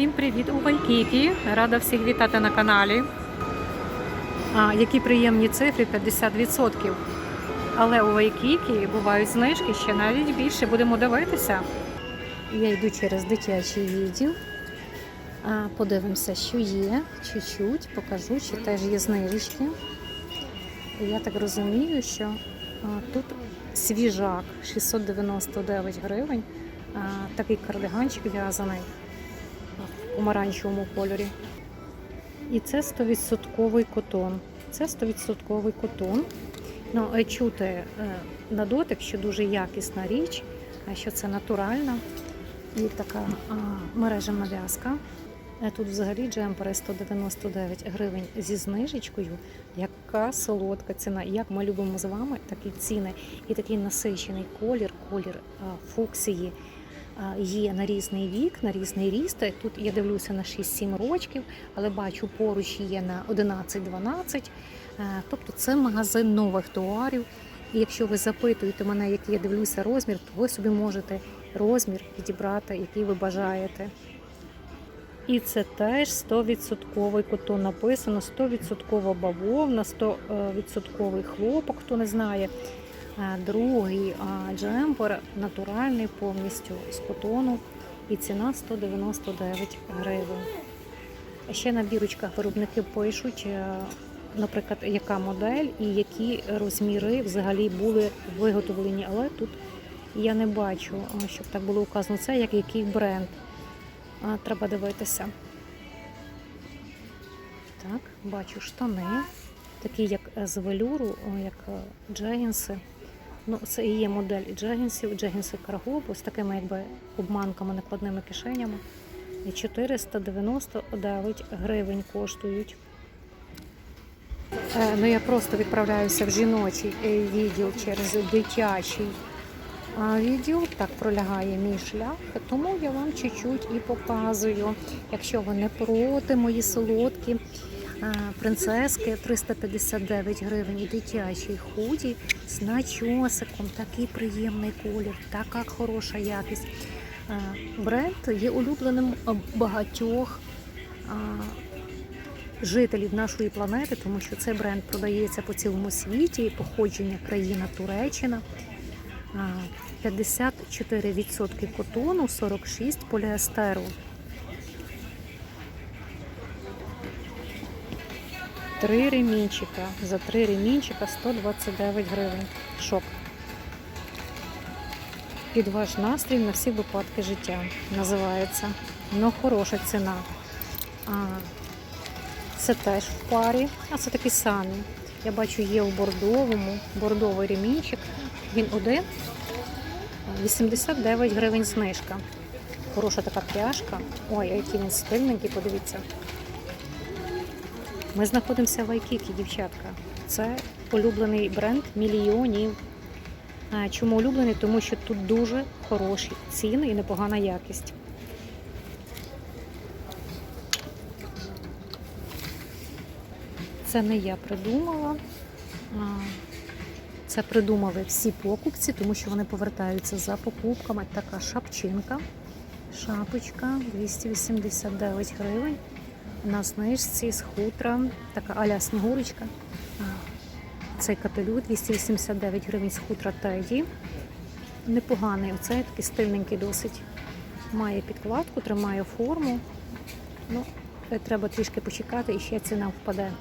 Всім привіт у Вайкікі. Рада всіх вітати на каналі. А, які приємні цифри 50%. Але у Вайкікі бувають знижки ще навіть більше. Будемо дивитися. Я йду через дитячий відділ. Подивимося, що є. Чуть-чуть покажу, чи теж є знижечки. Я так розумію, що тут свіжак 699 гривень. Такий кардиганчик в'язаний помаранчевому кольорі. І це 100% котон. Це 100% котон. Ну, е, чути е, на дотик, що дуже якісна річ, що це натуральна і така а, мережевна в'язка. Е, Тут взагалі джемпери 199 гривень зі знижечкою. Яка солодка ціна. Як ми любимо з вами такі ціни і такий насичений колір, колір фуксії є на різний вік, на різний ріст. Тут я дивлюся на 6-7 рочків, але бачу поруч є на 11-12. Е, Тобто це магазин нових товарів. І якщо ви запитуєте мене, який я дивлюся розмір, то ви собі можете розмір підібрати, який ви бажаєте. І це теж 100% котон написано, 100% бавовна, 100% хлопок, хто не знає. Другий джемпер натуральний повністю з котону і ціна 199 гривень. Ще на бірочках виробники пишуть, е, наприклад, яка модель і які розміри взагалі були виготовлені, але тут я не бачу, щоб так було указано. Це як який бренд. Треба дивитися. Так, бачу штани, такі як з велюру, як е, джегінси. Ну, це і є модель джегінсів, джегінси карго, з такими якби обманками, накладними кишенями. І 499 гривень коштують. Е, ну, я просто відправляюся в жіночий е, відділ через дитячий відділ. Так пролягає мій шлях, тому я вам чуть-чуть і показую. Якщо ви не проти, мої солодкі принцески 359 гривень і дитячий худі з начосиком, такий приємний колір, така хороша якість. Бренд є улюбленим багатьох жителів нашої планети, тому що цей бренд продається по цілому світі, походження країна Туреччина. 54% котону, 46% поліестеру. Три ремінчика. За три ремінчика 129 гривень. Шок. Під ваш настрій на всі випадки життя називається. Ну, хороша ціна. А, це теж в парі, а це такі самі. Я бачу, є у бордовому, бордовий ремінчик. Він один. 89 гривень знижка. Хороша така пряжка. Ой, який він стильненький, подивіться. Ми знаходимося в Айкікі, дівчатка. Це улюблений бренд мільйонів. Чому улюблений? Тому що тут дуже хороші ціни і непогана якість. Це не я придумала. Це придумали всі покупці, тому що вони повертаються за покупками. Така шапчинка. Шапочка 289 гривень. На знижці з хутра. Така аля снігурочка. Цей капелю 289 гривень з хутра Теді. Непоганий. Оцей такий стильненький досить. Має підкладку, тримає форму. Ну, е, треба трішки почекати і ще ціна впаде.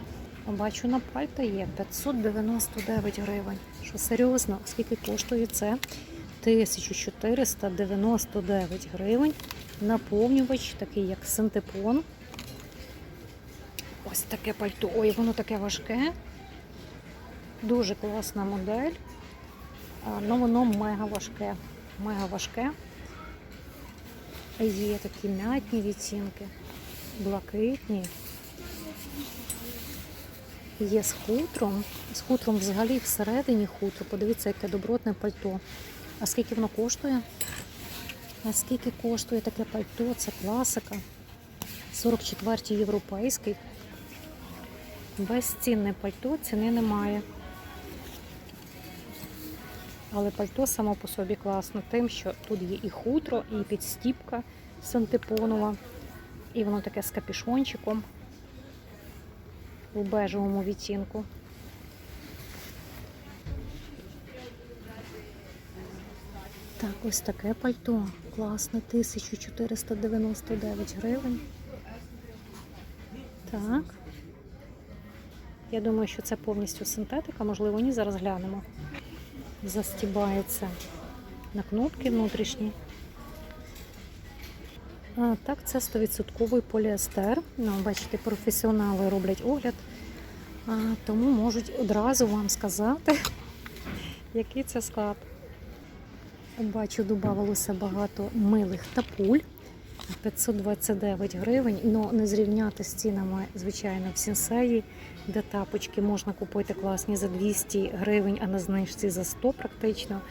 Бачу, на пальто є 599 гривень. Що серйозно, скільки коштує це? 1499 гривень. Наповнювач, такий як синтепон. Ось таке пальто. Ой, воно таке важке. Дуже класна модель. Ну воно мега важке. Мега важке. Є такі м'ятні відцінки, блакитні. Є з хутром. З хутром взагалі всередині хутро. Подивіться, яке добротне пальто. А скільки воно коштує? А скільки коштує таке пальто? Це класика. 44 європейський. Безцінне пальто, ціни немає. Але пальто само по собі класно, тим, що тут є і хутро, і підстіпка синтепонова. І воно таке з капюшончиком у бежевому відтінку. Так, ось таке пальто. Класне, 1499 гривень. Так. Я думаю, що це повністю синтетика, можливо, ні, зараз глянемо. Застібається на кнопки внутрішні. А, так, це 100% поліестер. Ну, бачите, професіонали роблять огляд, а, тому можуть одразу вам сказати, який це склад. Бачу, додавалося багато милих тапуль. 529 гривень, але не зрівняти з цінами, звичайно, в сінсеї, де тапочки можна купити класні за 200 гривень, а на знижці за 100 практично.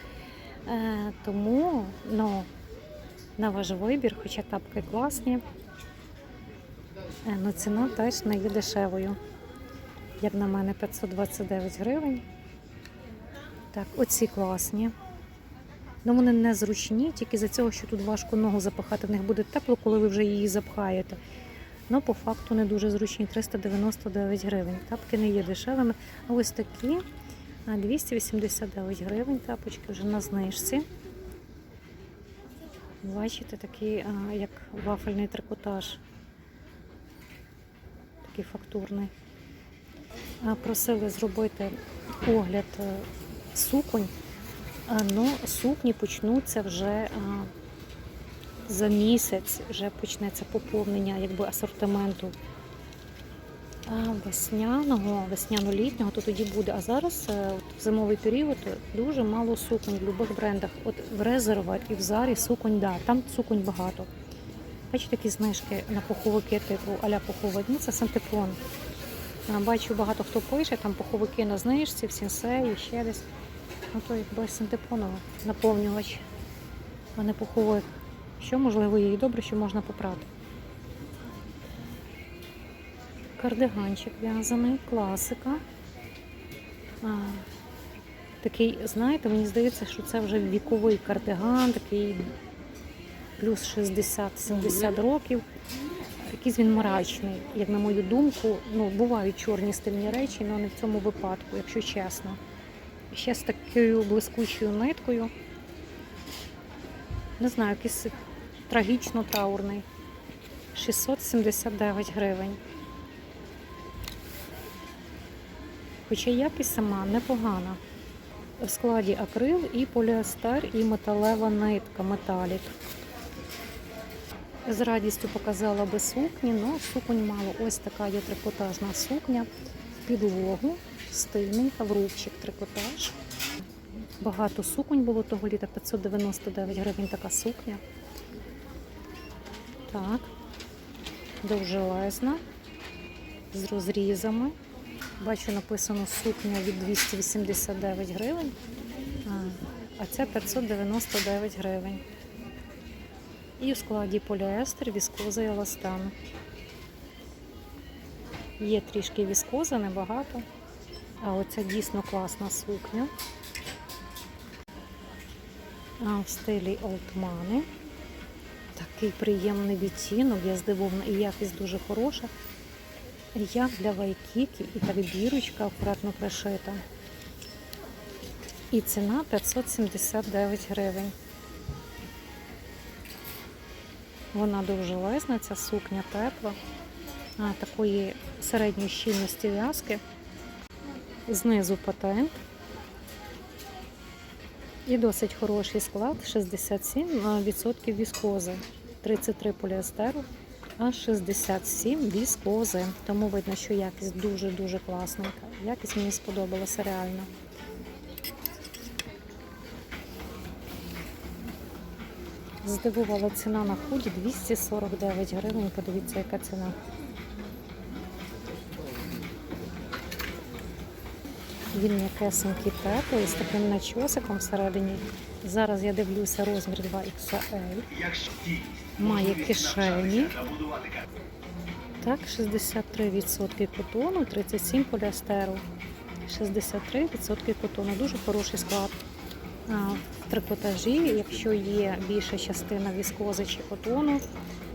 Е, тому ну, на ваш вибір, хоча тапки класні, е, ну, ціна теж не є дешевою. Як на мене, 529 гривень. Так, оці класні. Ну, вони не зручні, тільки за цього, що тут важко ногу запахати. В них буде тепло, коли ви вже її запхаєте. Ну, по факту не дуже зручні 399 гривень. Тапки не є дешевими. А ось такі 289 гривень. Тапочки вже на знижці. Бачите, такий, як вафельний трикотаж. Такий фактурний. Просили зробити огляд е, суконь. Ну, сукні почнуться вже за місяць, вже почнеться поповнення якби, асортименту весняного, весняно-літнього, то тоді буде. А зараз е, от, в зимовий період дуже мало суконь в будь-яких брендах. От в Резерва і в Зарі суконь, да, там суконь багато. Бачите, такі знижки на пуховики, типу аля пуховик, ну це сантепон. Бачу, багато хто пише, там пуховики на знижці, в сінсеї, ще десь. Ну, то якби наповнювач, а не пуховик. Що можливо є і добре, що можна попрати. Кардиганчик в'язаний, класика. А, такий, знаєте, мені здається, що це вже віковий кардиган, такий плюс 60-70 років. Якийсь він мрачний, як на мою думку. Ну, бувають чорні стильні речі, але не в цьому випадку, якщо чесно. Ще з такою блискучою ниткою. Не знаю, якийсь трагічно таурний. 679 гривень. Хоча якість сама непогана. В складі акрил і поліестер, і металева нитка, металік. З радістю показала би сукні, але суконь мало. Ось така є трикотажна сукня в підлогу, стильний рубчик трикотаж. Багато суконь було того літа, 599 гривень така сукня. Так, довжелезна, з розрізами. Бачу, написано сукня від 289 гривень, а, це 599 гривень. І в складі поліестер, віскоза і еластан. Є трішки віскоза, небагато. А оця дійсно класна сукня. А в стилі Олтмани. Такий приємний відтінок, я здивована, і якість дуже хороша. Як для вайкіки, і так бірочка акуратно пришита. І ціна 579 гривень. Вона довжелезна, ця сукня тепла, а, такої середньої щільності в'язки. Знизу патент. І досить хороший склад, 67% віскози, 33 поліестеру, а 67 віскози. Тому видно, що якість дуже-дуже класненька. Якість мені сподобалася реально. Здивувала ціна на худі 249 гривень. Подивіться, яка ціна. Він м'якесенький теплий з таким начосиком всередині. Зараз я дивлюся розмір 2XL. Має кишені. Так, 63% котону, 37 поліестеру. 63% котону. Дуже хороший склад. В трикотажі, якщо є більша частина віскози чи котону,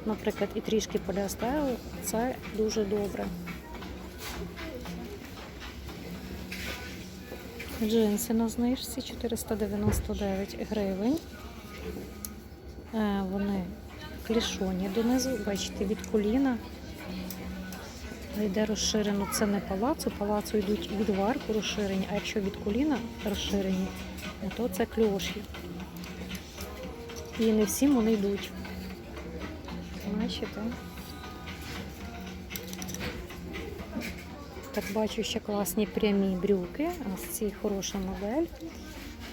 наприклад, і трішки поліастеру, це дуже добре. Джинси на знижці 499 гривень. Е, Вони клішоні донизу, бачите, від коліна. Йде розширено, це не палацу, палацу йдуть від варку розширені, а якщо від коліна розширені, то це кльоші. І не всім вони йдуть. Бачите? Так бачу ще класні прямі брюки. Ось ці хороша модель.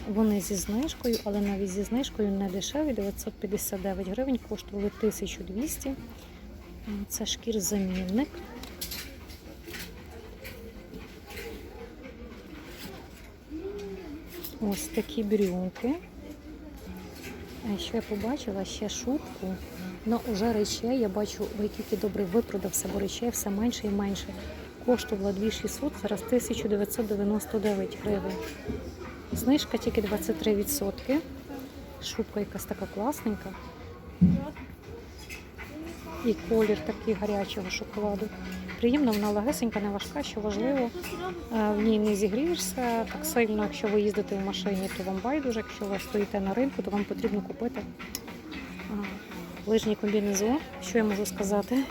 Вони зі знижкою, але навіть зі знижкою не дешеві. 959 гривень, коштували 1200. Це шкір-замінник. Ось такі брюки. А Що я побачила? Ще шубку. Ну, вже речей, я бачу, Вайкікі добре випродався, бо речей все менше і менше. Коштувала 2600, зараз 1999 гривень. Знижка тільки 23%. Шубка якась така класненька. І колір такий гарячого шоколаду. Приємно, вона легесенька, не важка, що важливо. е, В ній не зігрієшся так сильно, якщо ви їздите в машині, то вам байдуже. Якщо ви стоїте на ринку, то вам потрібно купити лижній комбінезон. Що я можу сказати?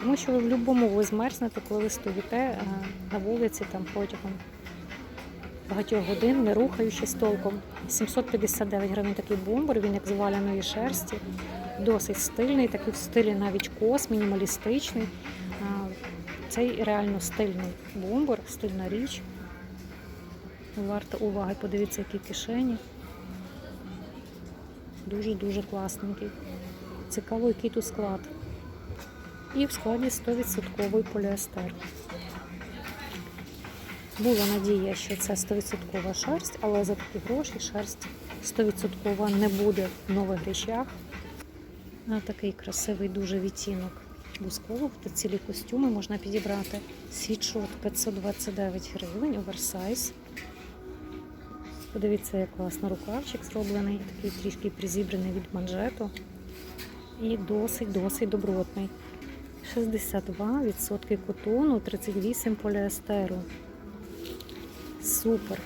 Тому що ви в будь-якому ви змерзнете, коли ви стоїте е, на вулиці там протягом багатьох годин, не рухаючись толком. 759 гривень такий бомбер, він як з валяної шерсті, досить стильний, такий в стилі навіть кос, мінімалістичний. Цей реально стильний бомбер, стильна річ. Варто уваги, подивіться, які кишені. Дуже-дуже класненький. Цікаво, який тут склад. І в складі 100% поліестер. Була надія, що це 100% шерсть, але за такі гроші шерсть 100% не буде в нових речах. А такий красивий дуже відтінок бускового. Тут цілі костюми можна підібрати. Світшот 529 гривень, оверсайз. Подивіться, як класно рукавчик зроблений, такий трішки призібраний від манжету. І досить-досить добротний. 62% котону, 38% поліестеру. Супер.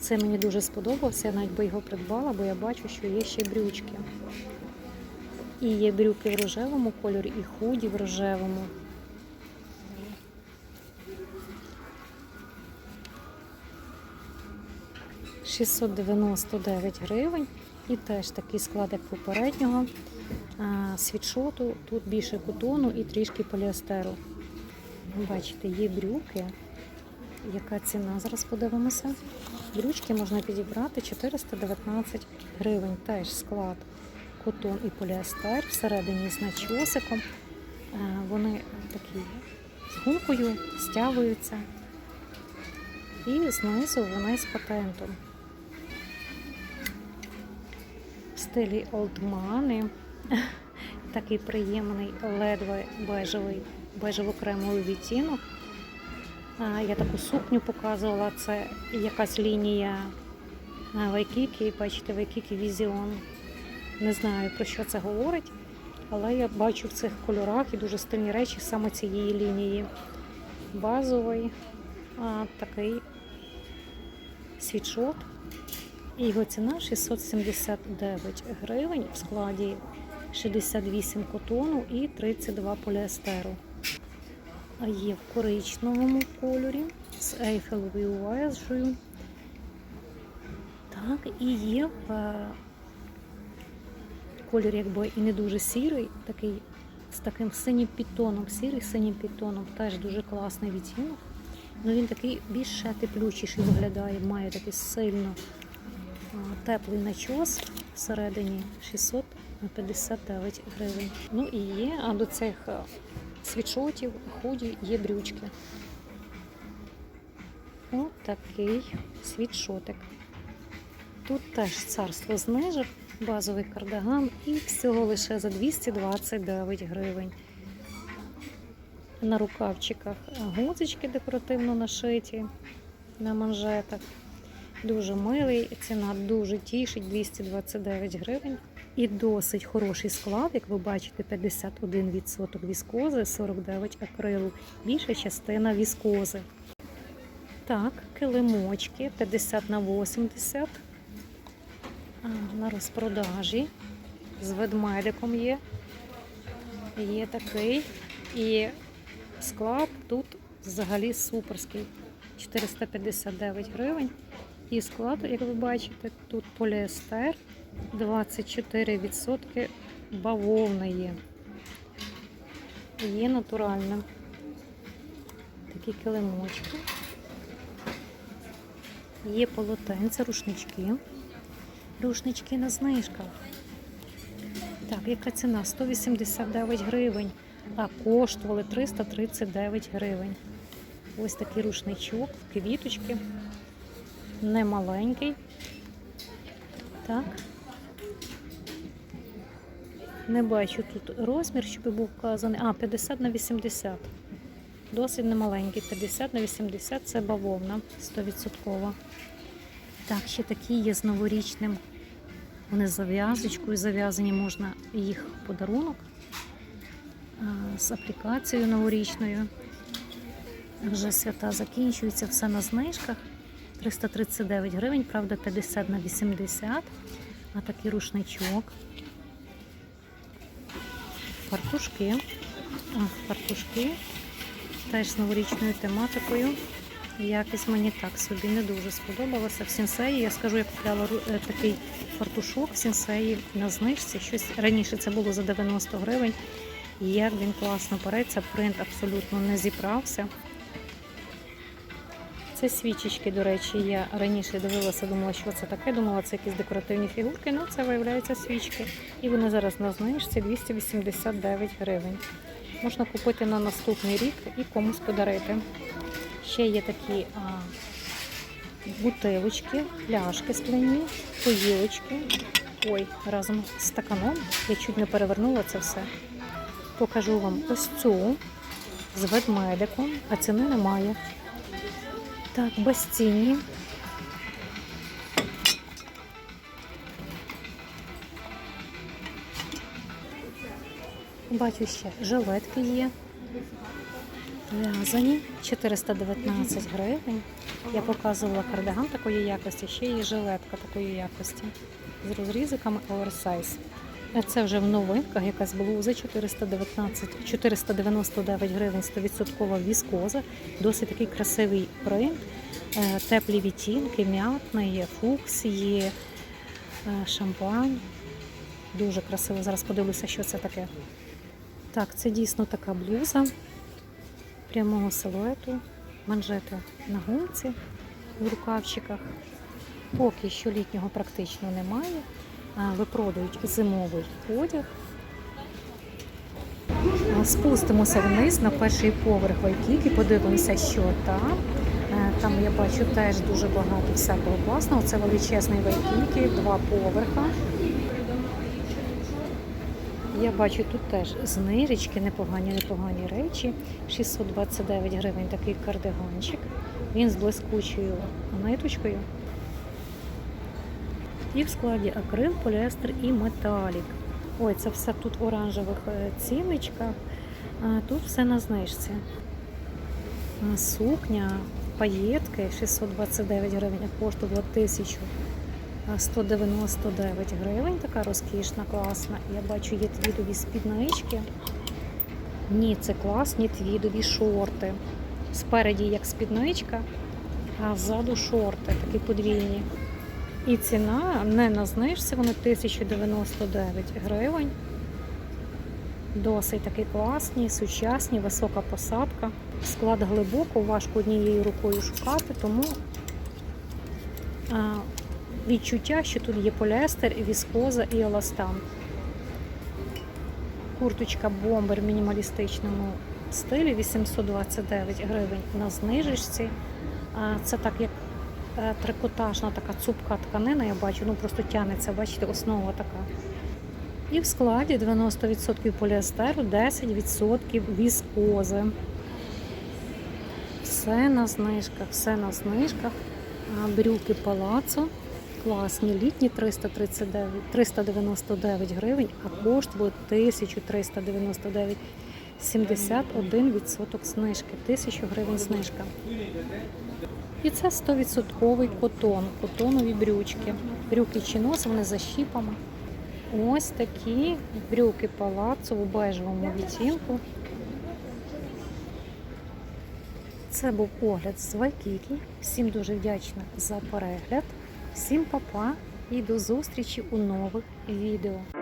Це мені дуже сподобався, я навіть би його придбала, бо я бачу, що є ще брючки. І є брюки в рожевому кольорі, і худі в рожевому. «699 гривень. І теж такий склад, як попереднього. Світшоту, тут більше котону і трішки поліестеру. Бачите, є брюки. Яка ціна? Зараз подивимося. Брючки можна підібрати 419 гривень. Теж склад котон і поліестер. Всередині з начосиком. Вони такі з гумкою стягуються. І знизу вони з патентом. Стилі Money. Такий приємний ледве бежевий, бежево-кремовий відтінок. Я таку сукню показувала, це якась лінія Вайкікі, бачите, Вайкікі Візіон. Не знаю про що це говорить, але я бачу в цих кольорах і дуже стильні речі саме цієї лінії. Базовий такий світшот. Його ціна 679 гривень в складі 68 котону і 32 поліестеру. А є в коричневому кольорі з ейфелевою вежею. Так, і є в е, кольорі якби і не дуже сірий, такий з таким синім підтоном, сірий синім підтоном, теж дуже класний відтінок. Ну він такий більш теплючіший виглядає, має такий сильно теплий начос всередині 659 гривень. Ну і є, а до цих а, світшотів, худі є брючки. Ось такий світшотик. Тут теж царство знижок, базовий кардиган і всього лише за 229 гривень. На рукавчиках гудзички декоративно нашиті на манжетах. Дуже милий, ціна дуже тішить 229 гривень. І досить хороший склад, як ви бачите, 51% віскози, 49 акрилу. Більша частина віскози. Так, килимочки 50 на 80. А, на розпродажі. З ведмедиком є. Є такий. І склад тут взагалі суперський. 459 гривень. І склад, як ви бачите, тут поліестер 24% бавовни є. Є натуральне. Такі килимочки. Є полотенця, рушнички. Рушнички на знижках. Так, яка ціна? 189 гривень, а коштували 339 гривень. Ось такий рушничок квіточки. Немаленький. Так. Не бачу тут розмір, щоб був вказаний. А, 50 на 80. Досить немаленький. 50 на 80 це бавовна 100%. Так, ще такі є з новорічним. Вони з зав'язочкою зав'язані, можна їх подарунок з аплікацією новорічною. Вже свята закінчуються, все на знижках. 339 гривень, правда, 50 на 80. А такий рушничок. Фартушки. А, фартушки. Теж з новорічною тематикою. Якість мені так собі не дуже сподобалося. В сінсеї я скажу, я купляла е, такий фартушок в сінсеї на знижці. Щось раніше це було за 90 гривень. І як він класно переться, принт абсолютно не зібрався. Це свічечки, до речі, я раніше дивилася, думала, що це таке. Думала, це якісь декоративні фігурки. Ну, це виявляється свічки. І вони зараз на знижці 289 гривень. Можна купити на наступний рік і комусь подарити. Ще є такі а, бутилочки, пляшки скляні, поїлочки. Ой, разом з стаканом. Я чуть не перевернула це все. Покажу вам ось цю з ведмедиком, а ціни немає. Так, безцінні. Бачу ще жилетки є. В'язані 419 гривень. Я показувала кардиган такої якості, ще є жилетка такої якості з розрізиками оверсайз. Це вже в новинках якась блуза 419, 499 гривень 100% віскоза. Досить такий красивий принт. Е, Теплі відтінки, м'ятний, є фукс, є е, шампань. Дуже красиво. Зараз подивлюся, що це таке. Так, це дійсно така блуза прямого силуету, манжети на гумці в рукавчиках. Поки що літнього практично немає. Випродають зимовий одяг. Спустимося вниз на перший поверх Вайкіки, подивимося, що там. Е, Там я бачу теж дуже багато всякого класного. Це величезний Вайкіки, два поверха. Я бачу тут теж знижечки, непогані, непогані речі. 629 гривень такий кардиганчик. Він з блискучою ниточкою. І в складі акрил, поліестер і металік. Ой, це все тут в оранжевих е, ціночках. Тут все на знижці. Сукня, паєтки 629 гривень, а коштувала 1000. 199 гривень, така розкішна, класна. Я бачу, є твідові спіднички. Ні, це класні твідові шорти. Спереді як спідничка, а ззаду шорти, такі подвійні. І ціна не на знижці, вони 1099 гривень. Досить такі класні, сучасні, висока посадка. Склад глибоко, важко однією рукою шукати, тому відчуття, що тут є поліестер, віскоза і еластан. Курточка бомбер в мінімалістичному стилі 829 гривень на знижечці. Це так як трикотажна така цупка тканина, я бачу, ну просто тянеться, бачите, основа така. І в складі 90% поліестеру, 10% віскози. Все на знижках, все на знижках. Брюки палацо Класні літні 339, 399 гривень, а коштують 1399. 71% знижки, 1000 гривень знижка. І це 100% котон, котонові брючки. Брюки чинос, вони за. Ось такі брюки палацу у бежевому відтінку. Це був огляд з Вайкікі. Всім дуже вдячна за перегляд. Всім па-па і до зустрічі у нових відео.